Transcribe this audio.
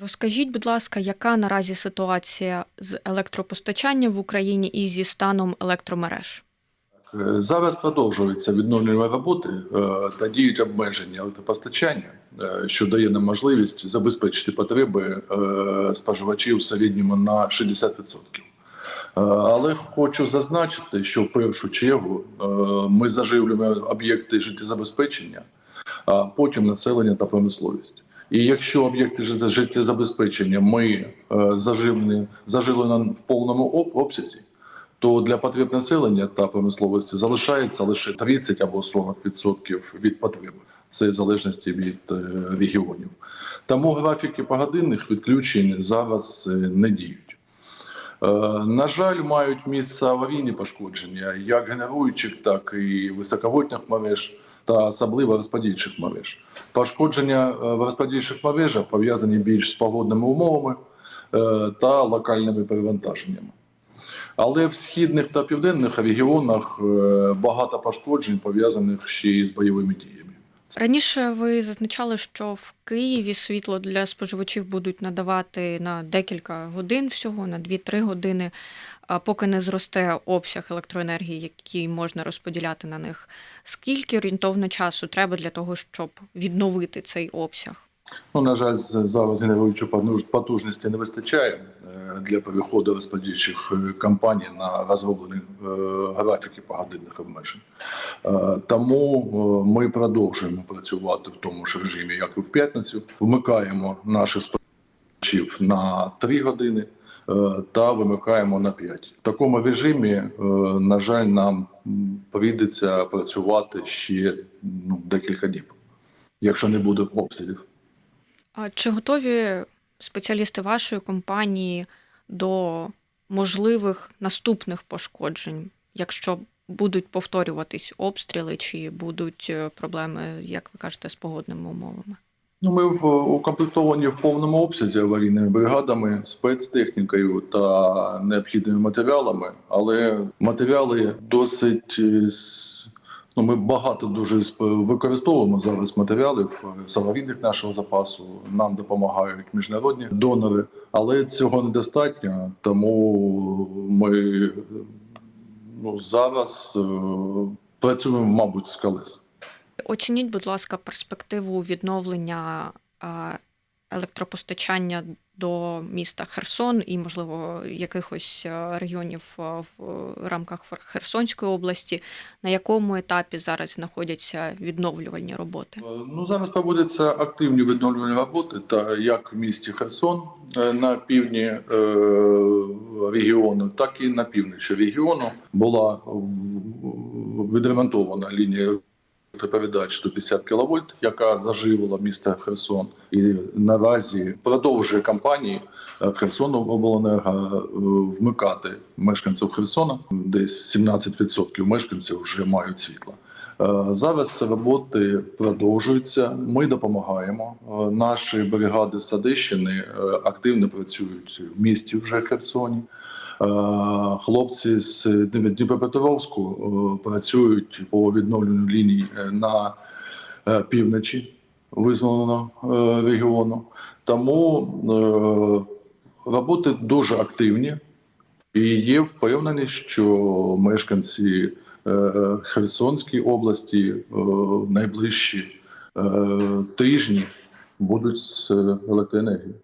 Розкажіть, будь ласка, яка наразі ситуація з електропостачанням в Україні і зі станом електромереж? Е, Зараз продовжуються відновлювальні роботи е, та діють обмеження електропостачання, е, що дає нам можливість забезпечити потреби споживачів в середньому на 60%. Е, Але хочу зазначити, що в першу чергу ми заживлюємо об'єкти життєзабезпечення, а потім населення та промисловість. І якщо об'єкти життєзабезпечення ми е, заживлені, зажили на- в повному обсязі, то для потреб населення та промисловості залишається лише 30 або 40% від потреб. Це в залежності від е, регіонів. Тому графіки погодинних відключень зараз е, не діють. На жаль, мають місце аварійні пошкодження як генеруючих, так і високовольтних мереж та особливо розподільчих мереж. Пошкодження е, розподільчих мережах пов'язані більш з погодними умовами е, та локальними перевантаженнями. Але в східних та південних регіонах е, багато пошкоджень пов'язаних ще й з бойовими діями. Раніше ви зазначали, що в Києві світло для споживачів будуть надавати на декілька годин всього, на 2-3 години, поки не зросте обсяг електроенергії, який можна розподіляти на них. Скільки орієнтовно часу треба для того, щоб відновити цей обсяг? Ну, на жаль, зараз генеруючої потуж- потужності не вистачає е, для переходу розподільчих е, компаній на розроблені е, графіки погодинних обмежень. Тому ми продовжуємо працювати в тому ж режимі, як і в п'ятницю. Вмикаємо наших споживачів на 3 години та вимикаємо на 5. В такому режимі, на жаль, нам прийдеться працювати ще ну, декілька діб, якщо не буде обстрілів. А чи готові спеціалісти вашої компанії до можливих наступних пошкоджень, якщо будуть повторюватись обстріли, чи будуть е, проблеми, як ви кажете, з погодними умовами? Ну, ми в, укомплектовані в повному обсязі аварійними бригадами, спецтехнікою та необхідними матеріалами, але матеріали досить. Е, Ну, ми багато дуже використовуємо зараз матеріалів е, нашого запасу. Нам допомагають міжнародні донори, але цього недостатньо. Тому ми е, ну, зараз е, працюємо, мабуть, з колес. Оцініть, будь ласка, перспективу відновлення а, електропостачання до міста Херсон і, можливо, якихось регіонів в рамках Херсонської області. На якому етапі зараз знаходяться відновлювальні роботи? Е, Ну зараз проводяться активні відновлювальні роботи, та як в місті Херсон е, на півдні е, регіону, так і на півночі регіону була відремонтована лінія електропередач 150 кВт, яка заживила місто Херсон, і наразі продовжує кампанії е, Херсону обленерго е, вмикати мешканців Херсона. Десь 17% мешканців вже мають світло. Е, Зараз роботи продовжуються. Ми допомагаємо. Е, Наші бригади з Одещини е, активно працюють в місті вже Херсоні. Хлопці з Дніп- Дніпропетровську працюють по відновленню ліній на півночі визволеного регіону. Тому роботи дуже активні. І є впевнений, що мешканці е, Херсонської області е, найближчі е, тижні будуть з електроенергією.